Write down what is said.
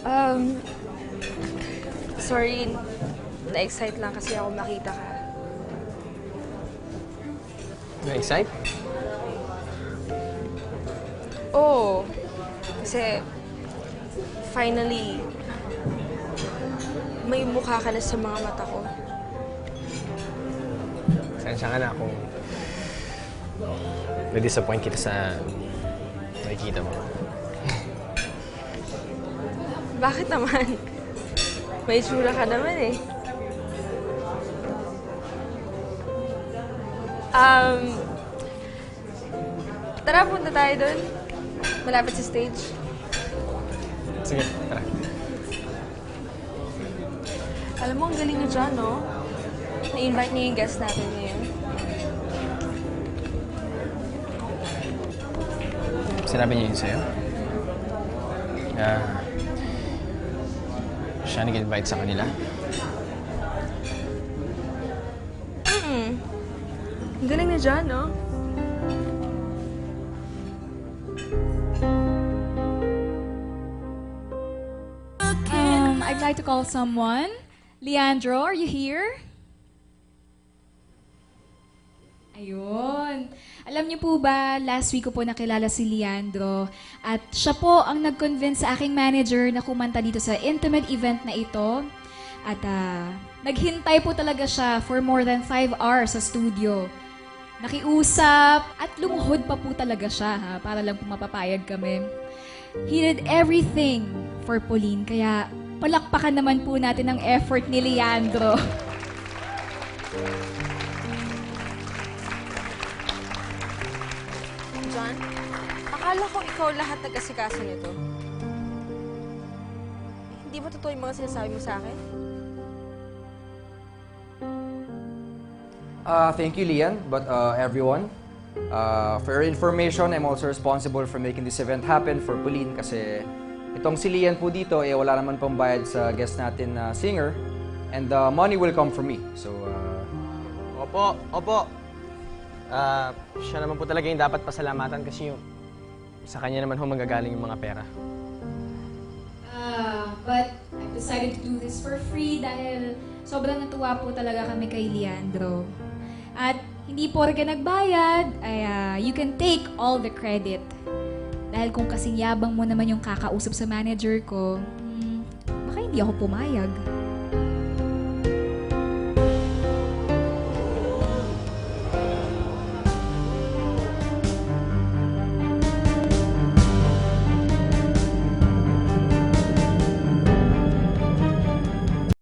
Um, sorry, na-excite lang kasi ako makita ka. Na-excite? Oo. Kasi, finally, may mukha ka na sa mga mata ko. Sensya ka na kung na-disappoint kita sa nakikita mo. Bakit naman? May tsura ka naman eh. Um, tara, punta tayo doon. Malapit sa stage. Sige, tara. Alam mo, ang galing niyo dyan, no? Na-invite niyo yung guest natin ngayon. Sinabi niya yun sa'yo? Ah, siya nag-invite sa kanila? Mm. Ang galing na dyan, no? Um, I'd like to call someone. Leandro, are you here? Ayun. Alam niyo po ba, last week ko po nakilala si Leandro at siya po ang nag-convince sa aking manager na kumanta dito sa intimate event na ito. At ah, naghintay po talaga siya for more than five hours sa studio. Nakiusap at lumuhod pa po talaga siya ha, para lang po mapapayag kami. He did everything for Pauline, kaya palakpakan naman po natin ang effort ni Leandro. John, akala ko ikaw lahat nag-asikaso nito. Hindi ba totoo yung mga sinasabi mo sa akin? Uh, thank you, Lian, but uh, everyone. Uh, for your information, I'm also responsible for making this event happen for Pauline kasi itong si Lian po dito, eh, wala naman pang bayad sa guest natin na singer and the money will come from me. So, uh, Opo, opo. Ah, siya naman po talaga yung dapat pasalamatan kasi yung sa kanya naman ho manggagaling yung mga pera. Ah, but I decided to do this for free dahil sobrang natuwa po talaga kami kay Leandro. At hindi po rin nagbayad, ay ah, you can take all the credit. Dahil kung kasing yabang mo naman yung kakausap sa manager ko, hmm, baka hindi ako pumayag.